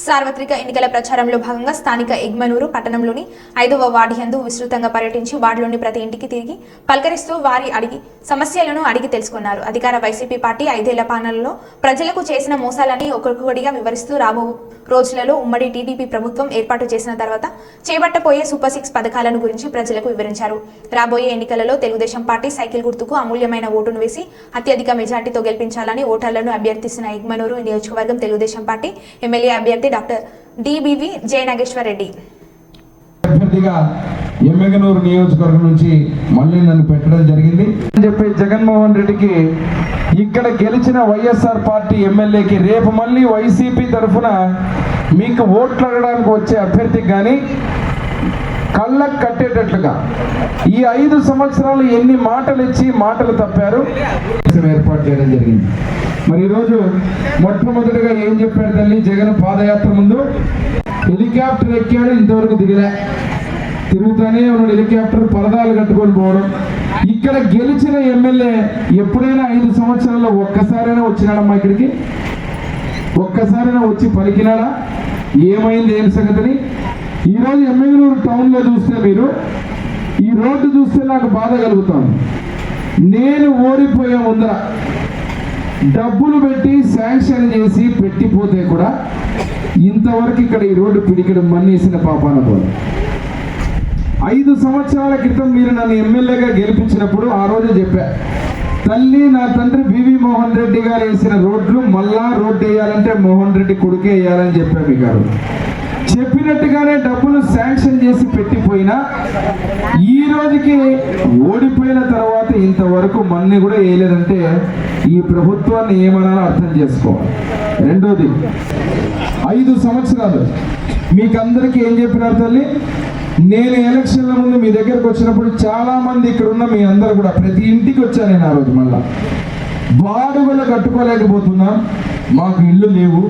సార్వత్రిక ఎన్నికల ప్రచారంలో భాగంగా స్థానిక ఎగ్మనూరు పట్టణంలోని ఐదవ వార్డు యందు విస్తృతంగా పర్యటించి వార్డులోని ప్రతి ఇంటికి తిరిగి పలకరిస్తూ వారి అడిగి సమస్యలను అడిగి తెలుసుకున్నారు. అధికార వైసీపీ పార్టీ ఐదేళ్ళ పాలనలో ప్రజలకు చేసిన మోసాలని ఒక్కొక్కడిగా వివరిస్తూ రాబో రోజులలో ఉమ్మడి టీడీపీ ప్రభుత్వం ఏర్పాటు చేసిన తర్వాత చేపట్టబోయే సూపర్ సిక్స్ పథకాలను గురించి ప్రజలకు వివరించారు. రాబోయే ఎన్నికలలో తెలుగుదేశం పార్టీ సైకిల్ గుర్తుకు అమూల్యమైన ఓటును వేసి అత్యధిక మెజార్టీతో గెలిపించాలని ఓటర్లను అభ్యర్థిస్తున్న ఎగ్మనూరు నియోజకవర్గం తెలుగుదేశం పార్టీ ఎమ్మెల్యే అభ్యర్థి డాక్టర్ డిబివి జయనాగేశ్వర రెడ్డి. అభ్యర్థిగా ఎమ్మెగనూరు నియోజకవర్గం నుంచి మళ్ళీ నన్ను పెట్టడం జరిగింది. అని చెప్పి జగన్మోహన్ రెడ్డికి ఇక్కడ గెలిచిన వైఎస్ఆర్ పార్టీ ఎమ్మెల్యేకి రేపు మళ్ళీ వైసీపీ తరఫున మీకు ఓట్లు అడగడానికి వచ్చే అభ్యర్థికి కానీ కళ్ళకు కట్టేటట్లుగా ఈ ఐదు సంవత్సరాలు ఎన్ని మాటలు ఇచ్చి మాటలు తప్పారు. ఏర్పాటు చేయడం జరిగింది. మరి ఈరోజు మొట్టమొదటిగా ఏం చెప్పాడు తల్లి? జగన్ పాదయాత్ర ముందు హెలికాప్టర్ ఎక్కాడు ఇంతవరకు దిగలే. తిరుగుతానే ఉన్నాడు హెలికాప్టర్ పరదాలు కట్టుకొని పోవడం. ఇక్కడ గెలిచిన ఎమ్మెల్యే ఎప్పుడైనా ఐదు సంవత్సరాల్లో ఒక్కసారైనా వచ్చినాడమ్మా ఇక్కడికి? ఒక్కసారైనా వచ్చి పలికినాడా? ఏమైంది ఏం సంగతిని? ఈరోజు ఎమ్మెగనూరు టౌన్లో చూస్తే మీరు ఈ రోడ్డు చూస్తే నాకు బాధ కలుగుతాను నేను ఓడిపోయే ముందర డబ్బులు పెట్టి శాంక్షన్ చేసి పెట్టిపోతే కూడా ఇంతవరకు ఇక్కడ ఈ రోడ్డు పిడికడం మన్నేసిన పాపాన పోదు. ఐదు సంవత్సరాల క్రితం మీరు నన్ను ఎమ్మెల్యేగా గెలిపించినప్పుడు ఆ రోజు చెప్పా తల్లి నా తండ్రి బివి మోహన్ రెడ్డి గారు వేసిన రోడ్లు మళ్ళా రోడ్డు వేయాలంటే మోహన్ రెడ్డి కొడుకే వేయాలని చెప్పా మీ గారు. శాంక్షన్ చేసి పెట్టిపోయినా ఈ రోజుకి ఓడిపోయిన తర్వాత ఇంతవరకు మన్ని కూడా వేయలేదంటే ఈ ప్రభుత్వాన్ని ఏమనాలో అర్థం చేసుకోవాలి. రెండోది ఐదు సంవత్సరాలు. మీకు అందరికీ ఏం చెప్పినారు తల్లి? నేను ఎలక్షన్ల ముందు మీ దగ్గరకు వచ్చినప్పుడు చాలా మంది ఇక్కడ ఉన్న మీ అందరు కూడా ప్రతి ఇంటికి వచ్చాను నేను ఆ రోజు మళ్ళా. బాడుగలు కట్టుకోలేకపోతున్నాం. మాకు ఇల్లు లేవు.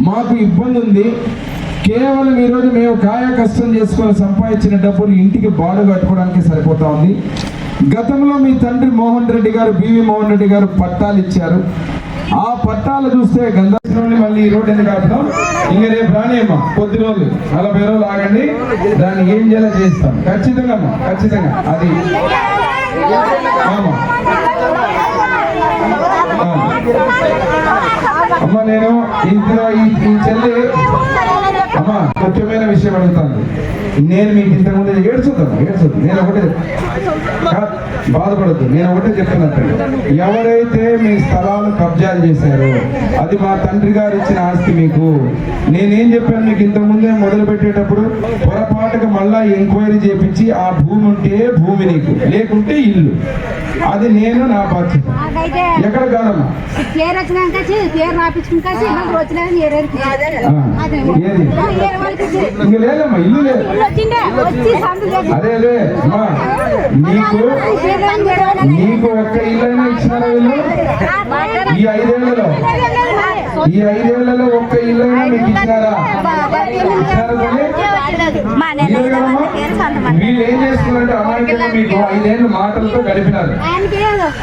మాకు ఇబ్బంది ఉంది. కేవలం ఈరోజు మేము కాయ కష్టం చేసుకొని సంపాదించిన డబ్బులు ఇంటికి బాడు కట్టుకోవడానికి సరిపోతా ఉంది. గతంలో మీ తండ్రి మోహన్ రెడ్డి గారు బివి మోహన్ రెడ్డి గారు పట్టాలు ఇచ్చారు. ఆ పట్టాలు చూస్తే గంధాశ్రమని మళ్ళీ ఈ రోడ్డు ఎందుకు ఆపుతాం? ఇంక రేపు రానియమ్మా కొద్ది రోజులు నలభై రోజులు ఆగండి. దాన్ని ఏం చేయాలో చేస్తాం. ఖచ్చితంగా అమ్మా ఖచ్చితంగా. అది. ఆమా. అమ్మ నేను ఇంట్లో ఈ చెల్లి విషయం అడుగుతాను. నేను మీకు ఇంతకుముందు ఏడ్చుతాను ఏడ్చుతాను. నేను ఒకటే బాధపడద్దు. నేను ఒకటే చెప్తున్నట్టు ఎవరైతే మీ స్థలాలు కబ్జాలు చేశారో అది మా తండ్రి గారు ఇచ్చిన ఆస్తి మీకు. నేనేం చెప్పాను మీకు ఇంతకుముందే మొదలు పెట్టేటప్పుడు? పొరపాటుగా మళ్ళా ఎంక్వైరీ చేపించి ఆ భూమి ఉంటే భూమి నీకు లేకుంటే ఇల్లు. అది నేను నా బాధ్యత. ఎక్కడ కాదమ్మా? ఇంక లేదమ్మా ఇల్లు లేదు. అదే అమ్మా నీకు నీకు ఒక్క ఇల్లైనా ఇచ్చినారా వీళ్ళు? ఈ ఐదేళ్ళలో ఈ ఐదేళ్ళలో ఒక్క ఇల్లైనా మీకు ఇచ్చినారా? ఇచ్చినారా తల్లి? మా ఇల్లు కదమ్మా? వీళ్ళు చేస్తున్నారంటే అమాయకంగా మీకు ఐదేళ్ళు మాటలతో గడిపినారు.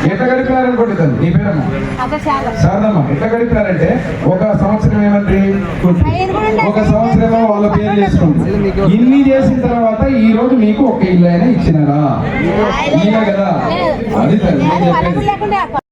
ఎట్లా గడిపినారు అనుకోండి తల్లి నీ పేరమ్మా? శారదమ్మ ఎట్లా గడిపారంటే ఒక సంవత్సరం ఏమంటే ఒక సంవత్సరం వాళ్ళ పేరు చేసుకుంది ఇన్ని చేసిన తర్వాత ఈ రోజు మీకు ఒక ఇల్లు అయినా ఇచ్చినారా? కదా? అది తల్లి